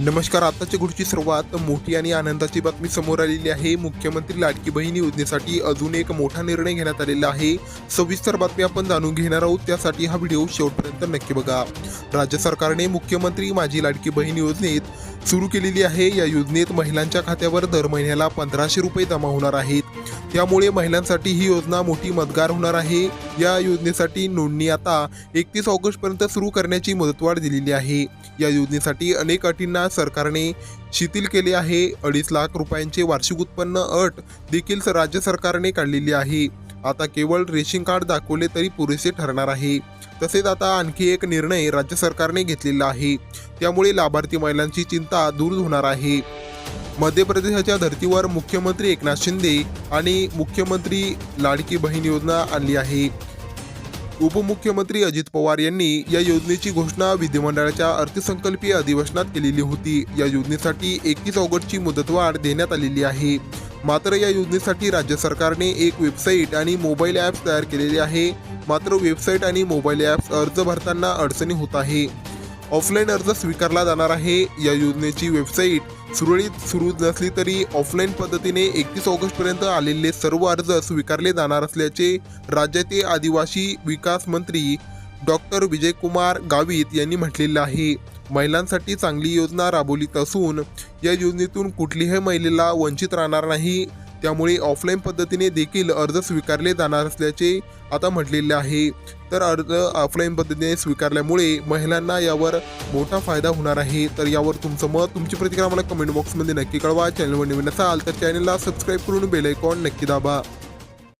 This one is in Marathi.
नमस्कार आताच्या गोष्टी सर्वात मोठी आणि आनंदाची बातमी समोर आलेली आहे. मुख्यमंत्री लाडकी बहीण योजनेसाठी अजून एक मोठा निर्णय घेण्यात आलेला आहे. सविस्तर बातमी आपण जाणून घेणार आहोत. त्यासाठी हा व्हिडिओ शेवटपर्यंत नक्की बघा. राज्य सरकारने मुख्यमंत्री माझी लाडकी बहीण योजनेत सुरू केलेली आहे. या योजनेत महिलांच्या खात्यावर दर महिन्याला पंधराशे रुपये जमा होणार आहेत. त्यामुळे महिलांसाठी ही योजना मोठी मदगार होणार आहे. या योजनेसाठी नोंदणी आता एकतीस ऑगस्टपर्यंत सुरू करण्याची मुदतवाढ दिलेली आहे. या योजनेसाठी अनेक अटींना सरकारने शिथिल केले आहे. अडीच लाख रुपयांचे वार्षिक उत्पन्न अट देखील स- राज्य सरकारने काढलेली आहे. आता केवळ रेशन कार्ड दाखवले तरी पुरेसे ठरणार आहे. तसेच आता आणखी एक निर्णय राज्य सरकारने घेतलेला आहे. त्यामुळे लाभार्थी महिलांची चिंता दूर होणार आहे. मध्य प्रदेशाच्या धर्तीवर मुख्यमंत्री एकनाथ शिंदे आणि मुख्यमंत्री लाडकी बहीण योजना आणली आहे. उपमुख्यमंत्री अजित पवार यांनी या योजनेची घोषणा विधिमंडळाच्या अर्थसंकल्पीय अधिवेशनात केलेली होती. या योजनेसाठी एकतीस ऑगस्टची मुदतवाढ देण्यात आलेली आहे. मात्र या योजनेसाठी राज्य सरकारने एक वेबसाईट आणि मोबाईल ॲप्स तयार केलेले आहे. मात्र वेबसाईट आणि मोबाईल ॲप्स अर्ज भरताना अडचणी होत आहे. ऑफलाईन अर्ज स्वीकारला जाणार आहे. या योजनेची वेबसाईट सुरळीत सुरू नसली तरी ऑफलाईन पद्धतीने एकतीस ऑगस्टपर्यंत आलेले सर्व अर्ज स्वीकारले जाणार असल्याचे राज्याचे आदिवासी विकास मंत्री डॉक्टर विजयकुमार गावित यांनी म्हटलेलं आहे. महिलांसाठी चांगली योजना राबवलीत असून या योजनेतून कुठलीही महिलेला वंचित राहणार नाही. त्यामुळे ऑफलाईन पद्धतीने देखील अर्ज स्वीकारले जाणार असल्याचे आता म्हटलेले आहे. तर अर्ज ऑफलाईन पद्धतीने स्वीकारल्यामुळे महिलांना यावर मोठा फायदा होणार आहे. तर यावर तुमचं मत तुमची प्रतिक्रिया मला कमेंट बॉक्समध्ये नक्की कळवा. चॅनलवर नवीन असाल तर चॅनलला सबस्क्राईब करून बेल आयकॉन नक्की दाबा.